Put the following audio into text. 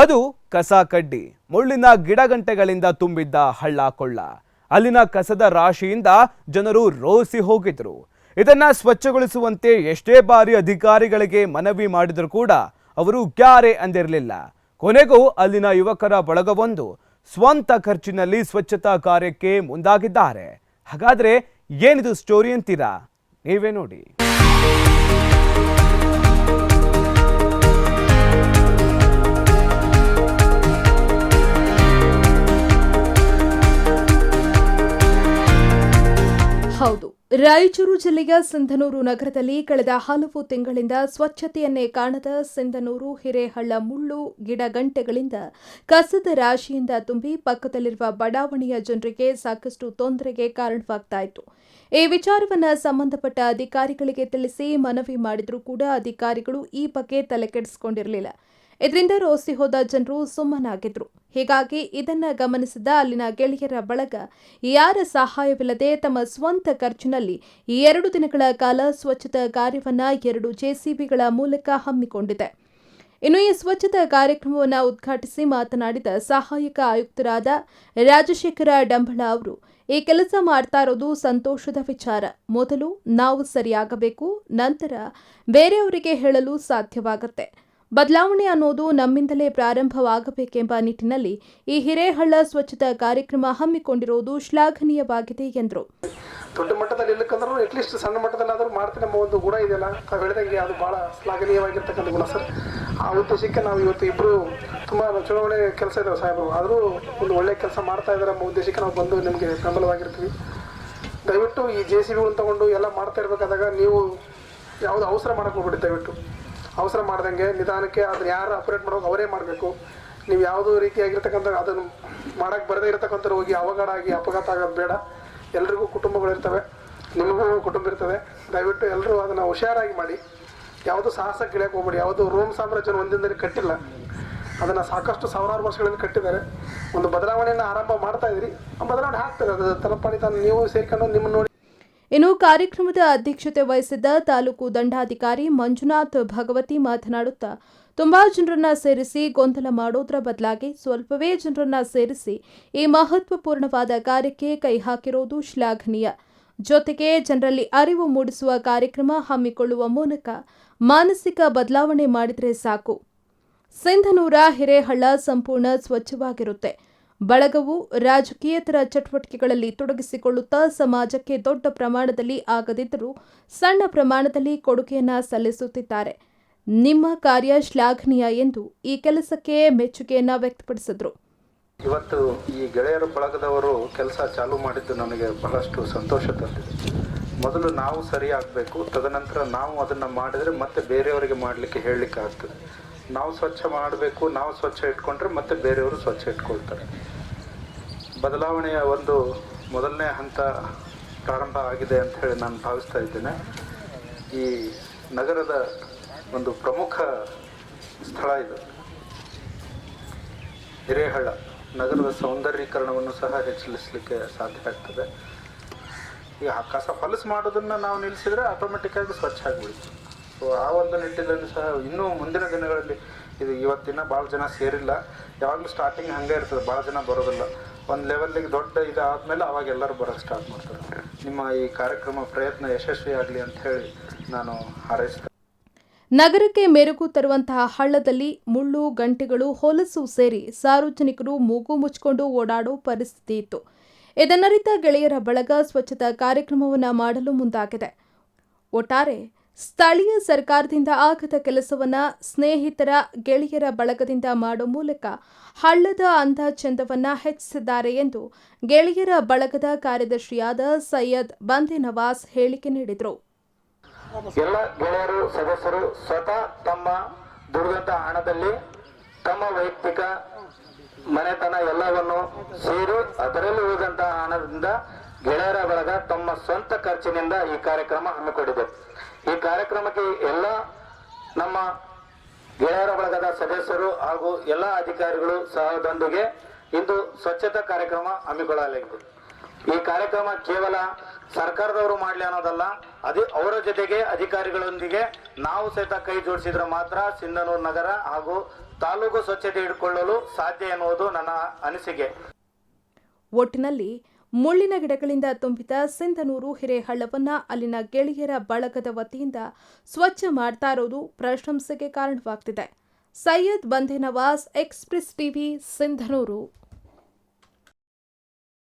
ಅದು ಕಸ ಕಡ್ಡಿ ಮುಳ್ಳಿನ ಗಿಡಗಂಟೆಗಳಿಂದ ತುಂಬಿದ್ದ ಹಳ್ಳ ಕೊಳ್ಳ ಅಲ್ಲಿನ ಕಸದ ರಾಶಿಯಿಂದ ಜನರು ರೋಸಿ ಹೋಗಿದ್ರು. ಇದನ್ನ ಸ್ವಚ್ಛಗೊಳಿಸುವಂತೆ ಎಷ್ಟೇ ಬಾರಿ ಅಧಿಕಾರಿಗಳಿಗೆ ಮನವಿ ಮಾಡಿದರೂ ಕೂಡ ಅವರು ಕ್ಯಾರೆ ಅಂದಿರಲಿಲ್ಲ. ಕೊನೆಗೂ ಅಲ್ಲಿನ ಯುವಕರ ಬಳಗವೊಂದು ಸ್ವಂತ ಖರ್ಚಿನಲ್ಲಿ ಸ್ವಚ್ಛತಾ ಕಾರ್ಯಕ್ಕೆ ಮುಂದಾಗಿದ್ದಾರೆ. ಹಾಗಾದ್ರೆ ಏನಿದು ಸ್ಟೋರಿ ಅಂತೀರಾ? ನೀವೇ ನೋಡಿ. ರಾಯಚೂರು ಜಿಲ್ಲೆಯ ಸಿಂಧನೂರು ನಗರದಲ್ಲಿ ಕಳೆದ ಹಲವು ತಿಂಗಳಿಂದ ಸ್ವಚ್ಛತೆಯನ್ನೇ ಕಾಣದ ಸಿಂಧನೂರು ಹಿರೇಹಳ್ಳ ಮುಳ್ಳು ಗಿಡಗಂಟೆಗಳಿಂದ ಕಸದ ರಾಶಿಯಿಂದ ತುಂಬಿ ಪಕ್ಕದಲ್ಲಿರುವ ಬಡಾವಣೆಯ ಜನರಿಗೆ ಸಾಕಷ್ಟು ತೊಂದರೆಗೆ ಕಾರಣವಾಗ್ತಾ ಇತ್ತು. ಈ ವಿಚಾರವನ್ನ ಸಂಬಂಧಪಟ್ಟ ಅಧಿಕಾರಿಗಳಿಗೆ ತಿಳಿಸಿ ಮನವಿ ಮಾಡಿದರೂ ಕೂಡ ಅಧಿಕಾರಿಗಳು ಈ ಬಗ್ಗೆ ತಲೆಕೆಡಿಸಿಕೊಂಡಿರಲಿಲ್ಲ. ಇದರಿಂದ ರೋಸಿ ಹೋದ ಜನರು ಸುಮ್ಮನಾಗಿದ್ರು. ಹೀಗಾಗಿ ಇದನ್ನ ಗಮನಿಸಿದ ಅಲ್ಲಿನ ಗೆಳೆಯರ ಬಳಗ, ಯಾರ ಸಹಾಯವಿಲ್ಲದೆ ತಮ್ಮ ಸ್ವಂತ ಖರ್ಚಿನಲ್ಲಿ ಎರಡು ದಿನಗಳ ಕಾಲ ಸ್ವಚ್ಛತಾ ಕಾರ್ಯವನ್ನ ಎರಡು ಜೆಸಿಬಿಗಳ ಮೂಲಕ ಹಮ್ಮಿಕೊಂಡಿದೆ. ಇನ್ನು ಈ ಸ್ವಚ್ಛತಾ ಕಾರ್ಯಕ್ರಮವನ್ನು ಉದ್ಘಾಟಿಸಿ ಮಾತನಾಡಿದ ಸಹಾಯಕ ಆಯುಕ್ತರಾದ ರಾಜಶೇಖರ ಡಂಬಳ ಅವರು, ಈ ಕೆಲಸ ಮಾಡ್ತಾ ಇರೋದು ಸಂತೋಷದ ವಿಚಾರ. ಮೊದಲು ನಾವು ಸರಿಯಾಗಬೇಕು, ನಂತರ ಬೇರೆಯವರಿಗೆ ಹೇಳಲು ಸಾಧ್ಯವಾಗುತ್ತೆ. ಬದಲಾವಣೆ ಅನ್ನೋದು ನಮ್ಮಿಂದಲೇ ಪ್ರಾರಂಭವಾಗಬೇಕೆಂಬ ನಿಟ್ಟಿನಲ್ಲಿ ಈ ಹಿರೇಹಳ್ಳ ಸ್ವಚ್ಛತಾ ಕಾರ್ಯಕ್ರಮ ಹಮ್ಮಿಕೊಂಡಿರುವುದು ಶ್ಲಾಘನೀಯವಾಗಿದೆ ಎಂದರು. ದೊಡ್ಡ ಮಟ್ಟದಲ್ಲಿ ಇಲ್ಲಕ್ಕಂದ್ರೂ ಅಟ್ಲೀಸ್ಟ್ ಸಣ್ಣ ಮಟ್ಟದಲ್ಲಾದರೂ ಮಾಡ್ತೀನಿ ನಮ್ಮ ಒಂದು ಗುಣ ಇದೆಯಲ್ಲ? ತಾವು ಹೇಳಿದಂಗೆ ಅದು ಭಾಳ ಶ್ಲಾಘನೀಯವಾಗಿರ್ತಕ್ಕಂಥ ಗುಣ ಸರ್. ಆ ಉದ್ದೇಶಕ್ಕೆ ನಾವು ಇವತ್ತು ಇಬ್ಬರು ತುಂಬ ಚುನಾವಣೆ ಕೆಲಸ ಇದ್ದಾವೆ ಸಾಹೇಬರು. ಆದರೂ ಒಂದು ಒಳ್ಳೆ ಕೆಲಸ ಮಾಡ್ತಾ ಇದ್ದಾರೆ ನಮ್ಮ ಉದ್ದೇಶಕ್ಕೆ ನಾವು ಬಂದು ನಿಮಗೆ ಬೆಂಬಲವಾಗಿರ್ತೀವಿ. ದಯವಿಟ್ಟು ಈ ಜೆ ಸಿ ಬಿಗಳನ್ನು ತಗೊಂಡು ಎಲ್ಲ ಮಾಡ್ತಾ ಇರಬೇಕಾದಾಗ ನೀವು ಯಾವುದು ಅವಸರ ಮಾಡಕ್ಕೆ ಹೋಗ್ಬಿಡಿ ದಯವಿಟ್ಟು. ಅವಸರ ಮಾಡ್ದಂಗೆ ನಿಧಾನಕ್ಕೆ ಅದನ್ನ ಯಾರು ಆಪರೇಟ್ ಮಾಡೋದು ಅವರೇ ಮಾಡಬೇಕು. ನೀವು ಯಾವುದೋ ರೀತಿಯಾಗಿರ್ತಕ್ಕಂಥ ಅದನ್ನು ಮಾಡಕ್ಕೆ ಬರದೇ ಇರತಕ್ಕಂಥ ಹೋಗಿ ಅವಘಡ ಆಗಿ ಅಪಘಾತ ಆಗೋದು ಬೇಡ. ಎಲ್ರಿಗೂ ಕುಟುಂಬಗಳಿರ್ತವೆ ನಿಮಗೂ ಕುಟುಂಬ ಇರ್ತದೆ. ದಯವಿಟ್ಟು ಎಲ್ಲರೂ ಅದನ್ನು ಹುಷಾರಾಗಿ ಮಾಡಿ. ಯಾವುದು ಸಾಹಸ ಗಿಳಿಯಕ್ಕೆ ಹೋಗ್ಬೇಡಿ. ಯಾವುದು ರೋಮ್ ಸಾಮ್ರಾಜ್ಯ ಒಂದಿಂದಲೇ ಕಟ್ಟಿಲ್ಲ. ಅದನ್ನು ಸಾಕಷ್ಟು ಸಾವಿರಾರು ವರ್ಷಗಳಲ್ಲಿ ಕಟ್ಟಿದ್ದಾರೆ. ಒಂದು ಬದಲಾವಣೆಯನ್ನು ಆರಂಭ ಮಾಡ್ತಾ ಇದ್ರಿ. ಆ ಬದಲಾವಣೆ ಆಗ್ತದೆ. ಅದು ತಲಪಾಡಿ ನೀವು ಸೇರ್ಕೊಂಡು ನಿಮ್ಮನ್ನು ನೋಡಿ ಇನ್ನು ಕಾರ್ಯಕ್ರಮದ ಅಧ್ಯಕ್ಷತೆ ವಹಿಸಿದ್ದ ತಾಲೂಕು ದಂಡಾಧಿಕಾರಿ ಮಂಜುನಾಥ್ ಭಗವತಿ ಮಾತನಾಡುತ್ತಾ, ತುಂಬಾ ಜನರನ್ನ ಸೇರಿಸಿ ಗೊಂದಲ ಮಾಡೋದ್ರ ಬದಲಾಗಿ ಸ್ವಲ್ಪವೇ ಜನರನ್ನ ಸೇರಿಸಿ ಈ ಮಹತ್ವಪೂರ್ಣವಾದ ಕಾರ್ಯಕ್ಕೆ ಕೈ ಹಾಕಿರೋದು ಶ್ಲಾಘನೀಯ. ಜೊತೆಗೆ ಜನರಲ್ಲಿ ಅರಿವು ಮೂಡಿಸುವ ಕಾರ್ಯಕ್ರಮ ಹಮ್ಮಿಕೊಳ್ಳುವ ಮೂಲಕ ಮಾನಸಿಕ ಬದಲಾವಣೆ ಮಾಡಿದರೆ ಸಾಕು. ಸಿಂಧನೂರ ಹಿರೇಹಳ್ಳ ಸಂಪೂರ್ಣ ಸ್ವಚ್ಛವಾಗಿರುತ್ತೆ. ಬಳಗವು ರಾಜಕೀಯೇತರ ಚಟುವಟಿಕೆಗಳಲ್ಲಿ ತೊಡಗಿಸಿಕೊಳ್ಳುತ್ತಾ ಸಮಾಜಕ್ಕೆ ದೊಡ್ಡ ಪ್ರಮಾಣದಲ್ಲಿ ಆಗದಿದ್ದರೂ ಸಣ್ಣ ಪ್ರಮಾಣದಲ್ಲಿ ಕೊಡುಗೆಯನ್ನು ಸಲ್ಲಿಸುತ್ತಿದ್ದಾರೆ. ನಿಮ್ಮ ಕಾರ್ಯ ಶ್ಲಾಘನೀಯ ಎಂದು ಈ ಕೆಲಸಕ್ಕೆ ಮೆಚ್ಚುಗೆಯನ್ನ ವ್ಯಕ್ತಪಡಿಸಿದರು. ಇವತ್ತು ಈ ಗೆಳೆಯರ ಬಳಗದವರು ಕೆಲಸ ಚಾಲೂ ಮಾಡಿದ್ದು ನನಗೆ ಬಹಳಷ್ಟು ಸಂತೋಷ ತಂದಿದೆ. ಮೊದಲು ನಾವು ಸರಿ ತದನಂತರ ನಾವು ಅದನ್ನು ಮಾಡಿದರೆ ಮತ್ತೆ ಬೇರೆಯವರಿಗೆ ಮಾಡಲಿಕ್ಕೆ ಹೇಳಲಿಕ್ಕೆ ಆಗ್ತದೆ ನಾವು ಸ್ವಚ್ಛ ಮಾಡಬೇಕು, ನಾವು ಸ್ವಚ್ಛ ಇಟ್ಕೊಂಡ್ರೆ ಮತ್ತೆ ಬೇರೆಯವರು ಸ್ವಚ್ಛ ಇಟ್ಕೊಳ್ತಾರೆ. ಬದಲಾವಣೆಯ ಒಂದು ಮೊದಲನೇ ಹಂತ ಪ್ರಾರಂಭ ಆಗಿದೆ ಅಂತ ಹೇಳಿ ನಾನು ಭಾವಿಸ್ತಾ ಇದ್ದೇನೆ. ಈ ನಗರದ ಒಂದು ಪ್ರಮುಖ ಸ್ಥಳ ಇದು. ಹಿರೇಹಳ್ಳ. ನಗರದ ಸೌಂದರ್ಯೀಕರಣವನ್ನು ಸಹ ಹೆಚ್ಚಿಸಲಿಕ್ಕೆ ಸಾಧ್ಯ ಆಗ್ತದೆ. ಈ ಕಸ ಹೊಲಸು ಮಾಡೋದನ್ನು ನಾವು ನಿಲ್ಲಿಸಿದ್ರೆ ಆಟೋಮೆಟಿಕ್ಕಾಗಿ ಸ್ವಚ್ಛ ಆಗಿಬಿಡುತ್ತೆ. ಸೊ ಆ ಒಂದು ನಿಟ್ಟಿನಲ್ಲಿ ಸಹ ಇನ್ನೂ ಮುಂದಿನ ದಿನಗಳಲ್ಲಿ ಇದು ಇವತ್ತಿನ ಭಾಳ ಜನ ಸೇರಿಲ್ಲ. ಯಾವಾಗಲೂ ಸ್ಟಾರ್ಟಿಂಗ್ ಹಾಗೆ ಇರ್ತದೆ, ಭಾಳ ಜನ ಬರೋದಿಲ್ಲ. ಒಂದು ಲೆವೆಲ್ಲಿಗೆ ದೊಡ್ಡ ಇದಾದಮೇಲೆ ಅವಾಗ ಎಲ್ಲರೂ ಬರೋಕ್ಕೆ ಸ್ಟಾರ್ಟ್ ಮಾಡ್ತಾರೆ. ನಿಮ್ಮ ಈ ಕಾರ್ಯಕ್ರಮ ಪ್ರಯತ್ನ ಯಶಸ್ವಿ ಆಗಲಿ ಅಂತ ಹೇಳಿ ನಾನು ಹಾರೈಸ್ತೇನೆ ನಗರಕ್ಕೆ ಮೆರುಗು ತರುವಂತಹ ಹಳ್ಳದಲ್ಲಿ ಮುಳ್ಳು, ಗಂಟೆಗಳು, ಹೊಲಸು ಸೇರಿ ಸಾರ್ವಜನಿಕರು ಮೂಗು ಮುಚ್ಚಿಕೊಂಡು ಓಡಾಡೋ ಪರಿಸ್ಥಿತಿ ಇತ್ತು. ಇದನ್ನರಿತ ಗೆಳೆಯರ ಬಳಗ ಸ್ವಚ್ಛತಾ ಕಾರ್ಯಕ್ರಮವನ್ನು ಮಾಡಲು ಮುಂದಾಗಿದೆ. ಒಟ್ಟಾರೆ ಸ್ಥಳೀಯ ಸರ್ಕಾರದಿಂದ ಆಗದ ಕೆಲಸವನ್ನ ಸ್ನೇಹಿತರ, ಗೆಳೆಯರ ಬಳಗದಿಂದ ಮಾಡೋ ಮೂಲಕ ಹಳ್ಳದ ಅಂಧ ಚಂದವನ್ನ ಹೆಚ್ಚಿಸಿದ್ದಾರೆ ಎಂದು ಗೆಳೆಯರ ಬಳಗದ ಕಾರ್ಯದರ್ಶಿಯಾದ ಸೈಯದ್ ಬಂದಿ ನವಾಸ್ ಹೇಳಿಕೆ ನೀಡಿದರು. ಎಲ್ಲ ಗೆಳೆಯರು, ಸದಸ್ಯರು ಸ್ವತಃ ತಮ್ಮ ದುರ್ಗಂತ ಹಣದಲ್ಲಿ ತಮ್ಮ ವೈಯಕ್ತಿಕ ಮನೆತನ ಎಲ್ಲವನ್ನು ಸೇರಿ ಅದರಲ್ಲಿ ಉಳಿದಂತಹ ಹಣದಿಂದ ಗೆಳೆಯರ ಬಳಗ ತಮ್ಮ ಸ್ವಂತ ಖರ್ಚಿನಿಂದ ಈ ಕಾರ್ಯಕ್ರಮ ಹಮ್ಮಿಕೊಂಡಿದೆ. ಈ ಕಾರ್ಯಕ್ರಮಕ್ಕೆ ಎಲ್ಲ ನಮ್ಮ ಗೆಳೆಯರ ಬಳಗದ ಸದಸ್ಯರು ಹಾಗೂ ಎಲ್ಲ ಅಧಿಕಾರಿಗಳು ಸಹದೊಂದಿಗೆ ಇಂದು ಸ್ವಚ್ಛತಾ ಕಾರ್ಯಕ್ರಮ ಹಮ್ಮಿಕೊಳ್ಳಲಾಗಿದೆ. ಈ ಕಾರ್ಯಕ್ರಮ ಕೇವಲ ಸರ್ಕಾರದವರು ಮಾಡಲಿ ಅನ್ನೋದಲ್ಲ, ಅದು ಅವರ ಜೊತೆಗೆ ಅಧಿಕಾರಿಗಳೊಂದಿಗೆ ನಾವು ಸಹಿತ ಕೈ ಜೋಡಿಸಿದ್ರೆ ಮಾತ್ರ ಸಿಂಧನೂರು ನಗರ ಹಾಗೂ ತಾಲೂಕು ಸ್ವಚ್ಛತೆ ಇಟ್ಕೊಳ್ಳಲು ಸಾಧ್ಯ ಎನ್ನುವುದು ನನ್ನ ಅನಿಸಿಕೆ. ಒಟ್ಟಿನಲ್ಲಿ ಮುಳ್ಳಿನ ಗಿಡಗಳಿಂದ ತುಂಬಿದ ಸಿಂಧನೂರು ಹಿರೇಹಳ್ಳವನ್ನ ಅಲ್ಲಿನ ಗೆಳೆಯರ ಬಳಗದ ವತಿಯಿಂದ ಸ್ವಚ್ಛ ಮಾಡ್ತಾ ಇರೋದು ಪ್ರಶಂಸೆಗೆ ಕಾರಣವಾಗ್ತಿದೆ. ಸೈಯದ್ ಬಂದೆ ನವಾಜ್ ಎಕ್ಸ್ಪ್ರೆಸ್ ಟಿವಿ, ಸಿಂಧನೂರು.